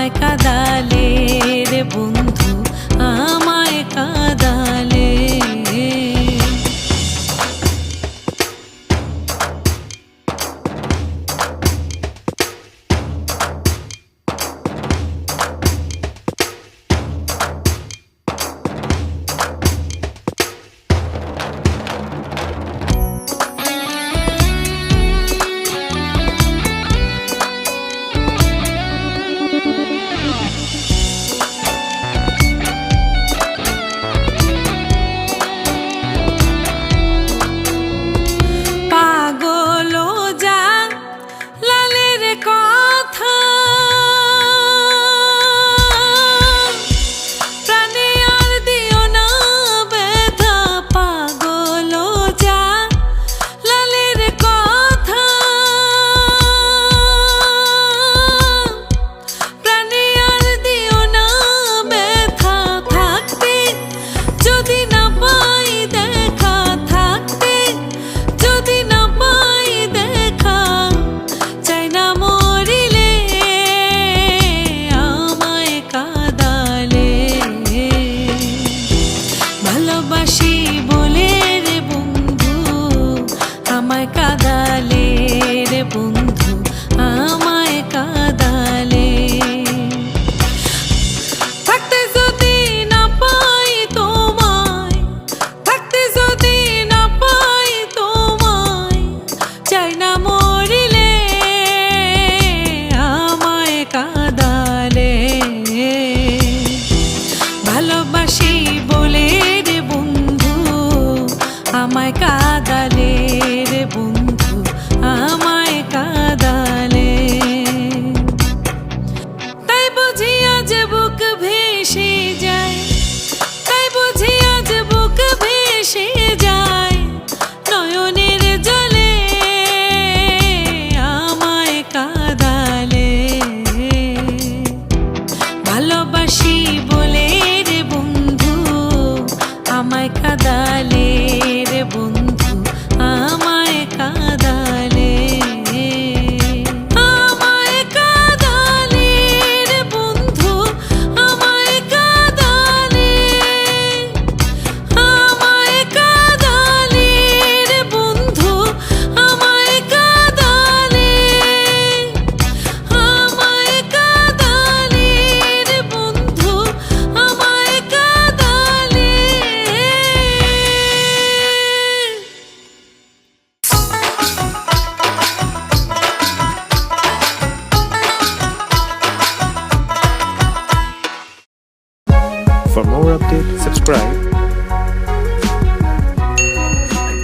আমায় কাদালে রে বন্ধু আমার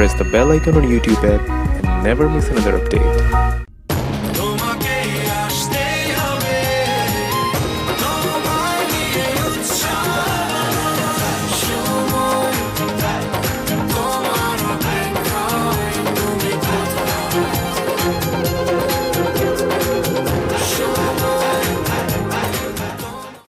press the bell icon on YouTube app and never miss another update.